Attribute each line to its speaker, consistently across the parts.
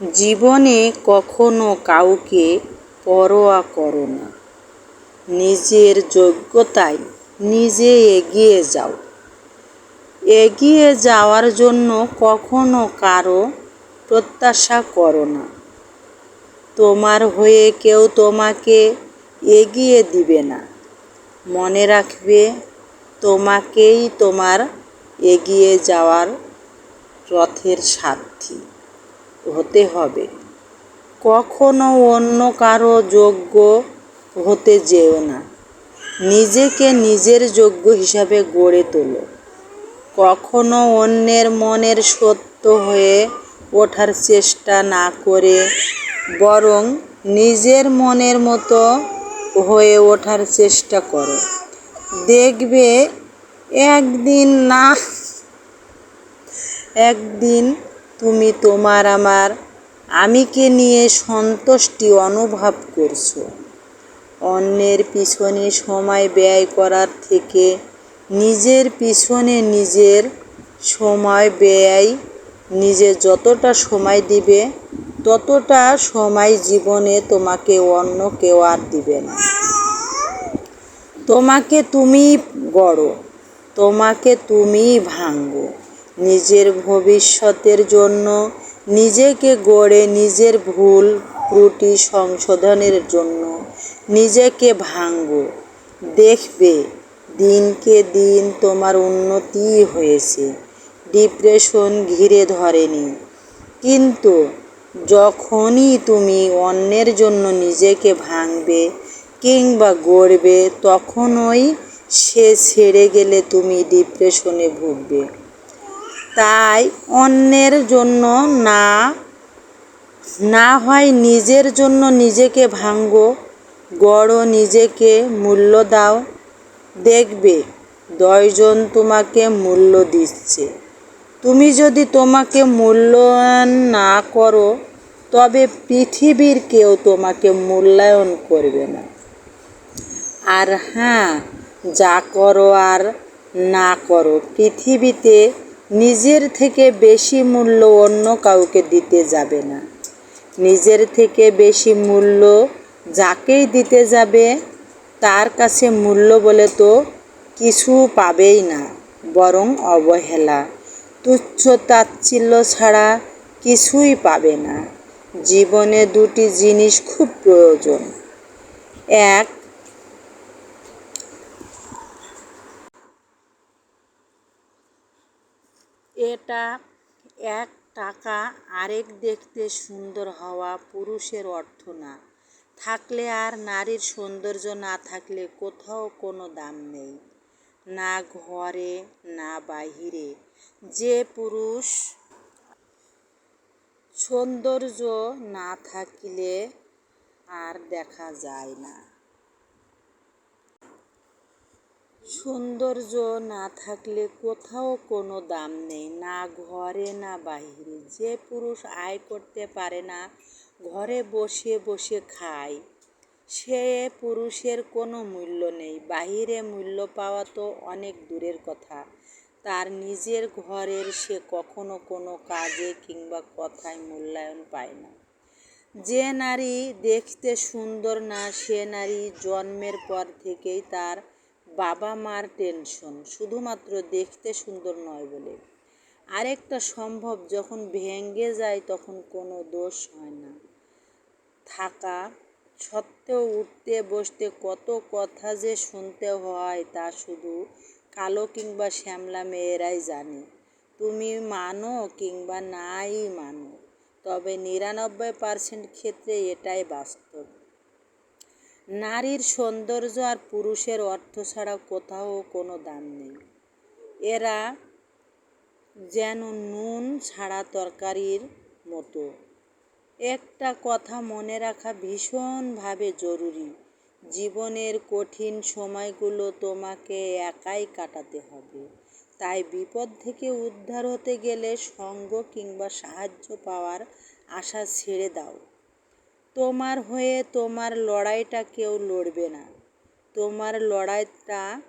Speaker 1: জীবনে কখনো কাউকে পরোয়া করো না। নিজের যোগ্যতায় নিজে এগিয়ে যাও। এগিয়ে যাওয়ার জন্য কখনো কারও প্রত্যাশা করো না। তোমার হয়ে কেউ তোমাকে এগিয়ে দিবে না। মনে রাখবে, তোমাকেই তোমার এগিয়ে যাওয়ার রথের সাথী হতে হবে। কখনো অন্য কারও যোগ্য হতে যেও না। নিজেকে নিজের যোগ্য হিসাবে গড়ে তোলো। কখনো অন্যের মনের সত্য হয়ে ওঠার চেষ্টা না করে বরং নিজের মনের মতো হয়ে ওঠার চেষ্টা করো। দেখবে একদিন না, একদিন তুমি তোমার আমার আমিকে নিয়ে সন্তুষ্টি অনুভব করছ। অন্যের পিছনে সময় ব্যয় করার থেকে নিজের পিছনে নিজের সময় ব্যয়, নিজে যতটা সময় দিবে, ততটা সময় জীবনে তোমাকে অন্য কেউ আর দিবে না। তোমাকে তুমি গড়ো, তোমাকে তুমি ভাঙ্গো নিজের ভবিষ্যতের জন্য নিজেকে গড়ে নিজের ভুল ত্রুটি সংশোধনের জন্য নিজেকে ভাঙ্গো। দেখবে, দিনকে দিন তোমার উন্নতি হয়েছে। ডিপ্রেশন ঘিরে ধরেনি। কিন্তু যখনই তুমি অন্যের জন্য নিজেকে ভাঙবে কিংবা গড়বে, তখনই সে ছেড়ে গেলে তুমি ডিপ্রেশনে ভুগবে। তাই অন্যের জন্য না না হয় নিজের জন্য নিজেকে ভাঙ্গো, গড়ো নিজেকে মূল্য দাও। দেখবে, দশজন তোমাকে মূল্য দিচ্ছে। তুমি যদি তোমাকে মূল্যায়ন না করো, তবে পৃথিবীর কেউ তোমাকে মূল্যায়ন করবে না। আর হ্যাঁ যা করো আর না করো, পৃথিবীতে নিজের থেকে বেশি মূল্য অন্য কাউকে দিতে যাবে না। নিজের থেকে বেশি মূল্য যাকেই দিতে যাবে, তার কাছে মূল্য বলে তো কিছু পাবেই না, বরং অবহেলা। তুচ্ছ তাচ্ছিল্য ছাড়া কিছুই পাবে না। জীবনে দুটি জিনিস খুব প্রয়োজন। এক এটা এক টাকা আরেক দেখতে সুন্দর হওয়া পুরুষের অর্থ না। থাকলে আর নারীর সৌন্দর্য না থাকলে কোথাও কোনো দাম নেই। না ঘরে, না বাহিরে। যে পুরুষ সৌন্দর্য না থাকলে আর দেখা যায় না। সৌন্দর্য না থাকলে কোথাও কোনো দাম নেই, না ঘরে না বাহিরে। যে পুরুষ আয় করতে পারে না, ঘরে বসে বসে খায়। সে পুরুষের কোনো মূল্য নেই। বাহিরে মূল্য পাওয়া তো অনেক দূরের কথা। তার নিজের ঘরের সে কখনো কোনো কাজে কিংবা কথায় মূল্যায়ন পায় না। যে নারী দেখতে সুন্দর না, সে নারী জন্মের পর থেকেই তার বাবা মার টেনশন শুধুমাত্র দেখতে সুন্দর নয় বলে। আরেকটা সম্ভব, যখন ভেঙে যায় তখন কোনো দোষ হয় না। থাকা সত্ত্বেও উঠতে বসতে কত কথা যে শুনতে হয় তা শুধু কালো কিংবা শ্যামলা মেয়েরাই জানে। তুমি মানো কিংবা নাই মানো, তবে নিরানব্বই পার্সেন্ট ক্ষেত্রে এটাই বাস্তব। নারীর সৌন্দর্য আর পুরুষের অর্থ ছাড়া কোথাও কোনো দাম নেই। এরা যেন নুন ছাড়া তরকারির মতো। একটা কথা মনে রাখা ভীষণভাবে জরুরি। জীবনের কঠিন সময়গুলো তোমাকে একাই কাটাতে হবে। তাই বিপদ থেকে উদ্ধার হতে গেলে সঙ্গ কিংবা সাহায্য পাওয়ার আশা ছেড়ে দাও। তোমার হয়ে তোমার লড়াইটা কেউ লড়বে না। তোমার লড়াইটা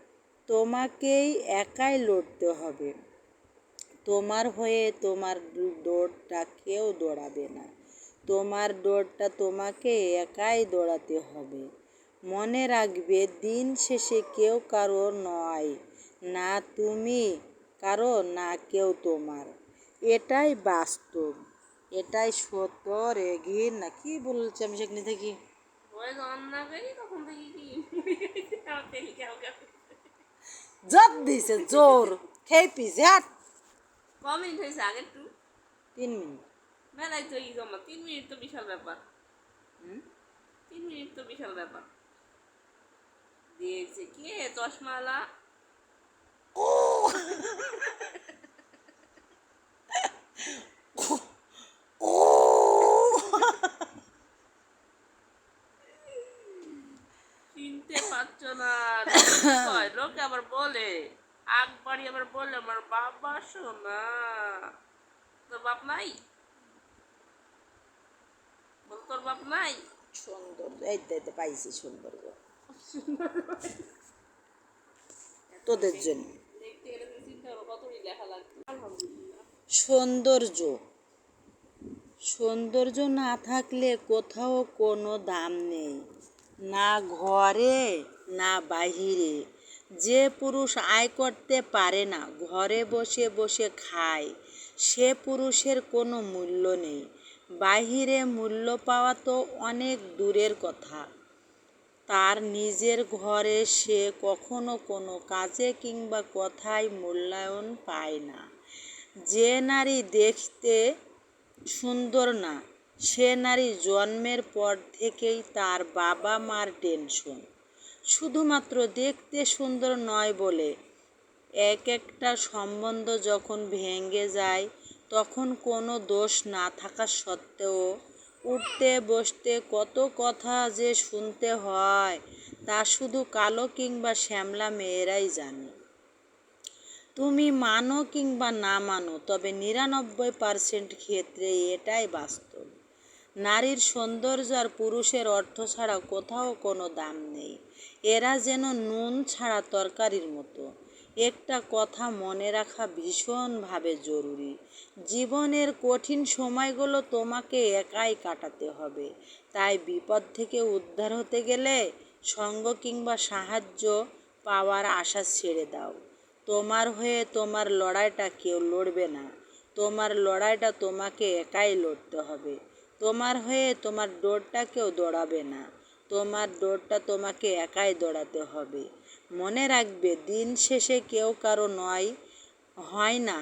Speaker 1: তোমাকেই একাই লড়তে হবে। তোমার হয়ে তোমার দৌড়টা কেউ দৌড়াবে না। তোমার দৌড়টা তোমাকে একাই দৌড়াতে হবে। মনে রাখবে, দিন শেষে কেউ কারও নয়, না তুমি কারও, না কেউ তোমার। এটাই বাস্তব। এটাই সত্য রেগির না কি বলছি আমি সেখানে থেকে? জব দিছে জোর খেয়ে পিছে হাট।
Speaker 2: ক মিনিট হয়েছে আগে একটু
Speaker 1: তিন মিনিট।
Speaker 2: মেলাই তো এই জমা তিন মিনিট তো বিশাল ব্যাপার।
Speaker 1: হুম?
Speaker 2: তিন মিনিট তো বিশাল ব্যাপার। দিয়েছে কে? চশমালা চিনতে আকবাড়ি আবার বলে আমার বাবা শোনা। তোর বাপ নাই? বল তোর বাপ নাই?
Speaker 1: সুন্দর এই পাইছি সুন্দর তোদের জন্য। সৌন্দর্য। সৌন্দর্য না থাকলে কোথাও কোনো দাম নেই। না ঘরে না বাহিরে। যে পুরুষ আয় করতে পারে না, ঘরে বসে বসে খায়। সে পুরুষের কোনো মূল্য নেই। বাহিরে মূল্য পাওয়া তো অনেক দূরের কথা। তার নিজের ঘরে সে কখনো কোনো কাজে কিংবা কথায় মূল্যায়ন পায় না। যে নারী দেখতে সুন্দর না, সে নারী জন্মের পর থেকেই তার বাবা মার টেনশন। শুধুমাত্র দেখতে সুন্দর নয় বলে। এক একটা সম্বন্ধ যখন ভেঙে যায়, তখন কোনো দোষ না থাকা সত্ত্বেও উঠতে বসতে কত কথা যে শুনতে হয়, তা শুধু কালো কিংবা শ্যামলা মেয়েরাই জানে। তুমি মানো কিংবা না মানো, তবে নিরানব্বই পার্সেন্ট ক্ষেত্রে এটাই বাস্তব। নারীর সৌন্দর্য আর পুরুষের অর্থ ছাড়া কোথাও কোনো দাম নেই। এরা যেন নুন ছাড়া তরকারির মতো। একটা কথা মনে রাখা ভীষণভাবে জরুরি। জীবনের কঠিন সময়গুলো তোমাকে একাই কাটাতে হবে। তাই বিপদ থেকে উদ্ধার হতে গেলে সঙ্গ কিংবা সাহায্য পাওয়ার আশা ছেড়ে দাও। তোমার হয়ে তোমার লড়াইটা কেউ লড়বে না। তোমার লড়াইটা তোমাকে একাই লড়তে হবে। তোমার হয়ে তোমার দৌড়টা কেউ দৌড়াবে না। তোমার দৌড়টা তোমাকে একাই দৌড়াতে হবে। মনে রাখবে, দিন শেষে কেউ কারও নয়, হয় না,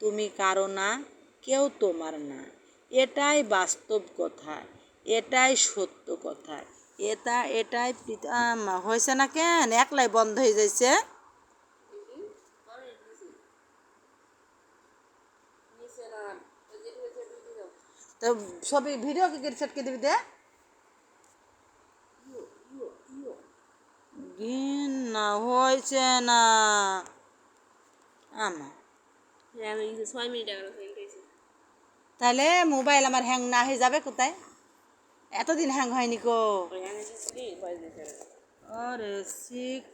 Speaker 1: তুমি কারও না, কেউ তোমার না। এটাই বাস্তব কথা, এটাই সত্য কথা। এটা, এটাই হয়েছে না কেন? একলাই বন্ধ হয়ে যাইছে
Speaker 2: করে নিচে নিচে না ওই যেটা হয়েছে দুই দিন
Speaker 1: তো সবই ভিডিও কি করে ছেটকে দিবি দে? ঘিন না হয়েছে না। আমার
Speaker 2: হ্যাঁ ছয় মিনিট
Speaker 1: তাহলে মোবাইল আমার হ্যাং না হয়ে যাবে কোথায়? এতদিন হ্যাং হয়নি কো। আরে শিখ